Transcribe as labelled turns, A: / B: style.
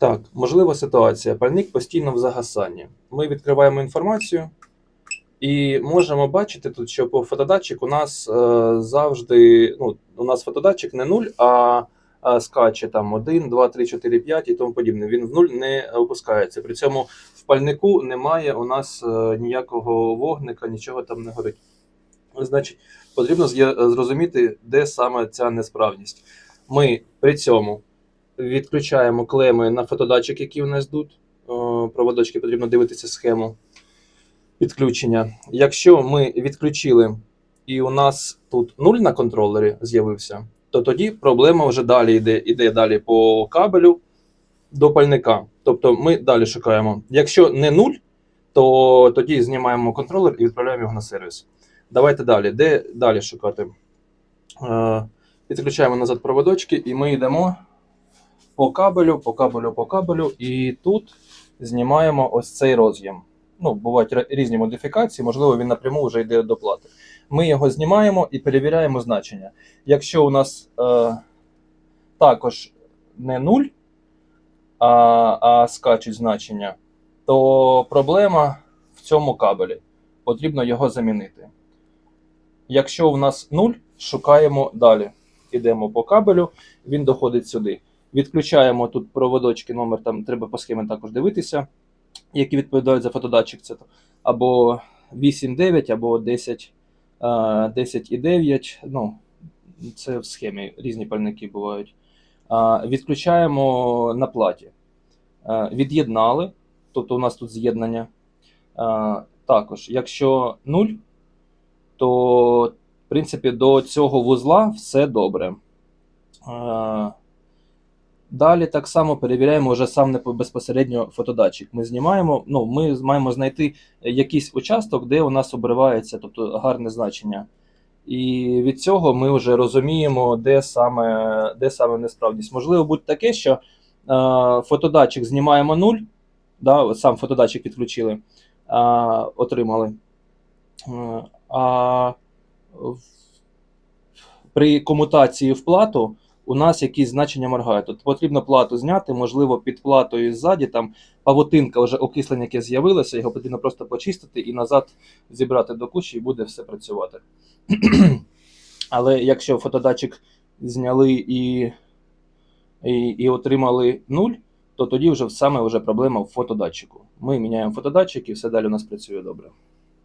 A: Так, можлива ситуація. Пальник постійно в загасанні. Ми відкриваємо інформацію і можемо бачити тут, що по фотодатчик у нас е, завжди. Ну, у нас фотодатчик не 0, а, а скаче там 1, 2, 3, 4, 5 і тому подібне. Він в 0 не опускається. При цьому в пальнику немає у нас е, ніякого вогника, нічого там не горить. Значить, потрібно зрозуміти, де саме ця несправність. Ми при цьому відключаємо клеми на фотодатчик, які у нас йдуть. Проводочки потрібно дивитися схему підключення. Якщо ми відключили і у нас тут нуль на контролері з'явився, то тоді проблема вже далі йде, йде далі по кабелю до пальника. Тобто ми далі шукаємо. Якщо не нуль, то тоді знімаємо контролер і відправляємо його на сервіс. Давайте далі. Де далі шукати? Е, Відключаємо назад проводочки, і ми йдемо по кабелю, по кабелю, по кабелю, і тут знімаємо ось цей роз'єм. Ну, бувають різні модифікації, можливо, він напряму вже йде до плати. Ми його знімаємо і перевіряємо значення. Якщо у нас е, також не 0, а, а скачуть значення, то проблема в цьому кабелі. Потрібно його замінити. Якщо у нас 0, шукаємо далі. Ідемо по кабелю, він доходить сюди. Відключаємо тут проводочки, номер там треба по схемі також дивитися, які відповідають за фотодатчик. Це або 8,9, або 10, е, 10,9. Ну, це в схемі різні пальники бувають. Відключаємо на платі. Від'єднали, тобто у нас тут з'єднання. Також, якщо 0, то в принципі до цього вузла все добре. Далі так само перевіряємо вже сам безпосередньо фотодатчик. Ми знімаємо, ну, ми маємо знайти якийсь участок, де у нас обривається, тобто гарне значення. І від цього ми вже розуміємо, де саме, де саме несправність. Можливо, бути таке, що е, фотодатчик знімаємо 0, да, сам фотодатчик відключили, е, отримали. А при комутації в плату у нас якісь значення моргають. Тут потрібно плату зняти, можливо, під платою ззаді там павутинка, вже окислення, яке з'явилося, його потрібно просто почистити і назад зібрати до кучі, і буде все працювати. Але якщо фотодатчик зняли і, і, і отримали 0, то тоді вже саме вже проблема в фотодатчику. Ми міняємо фотодатчик і все далі у нас працює добре.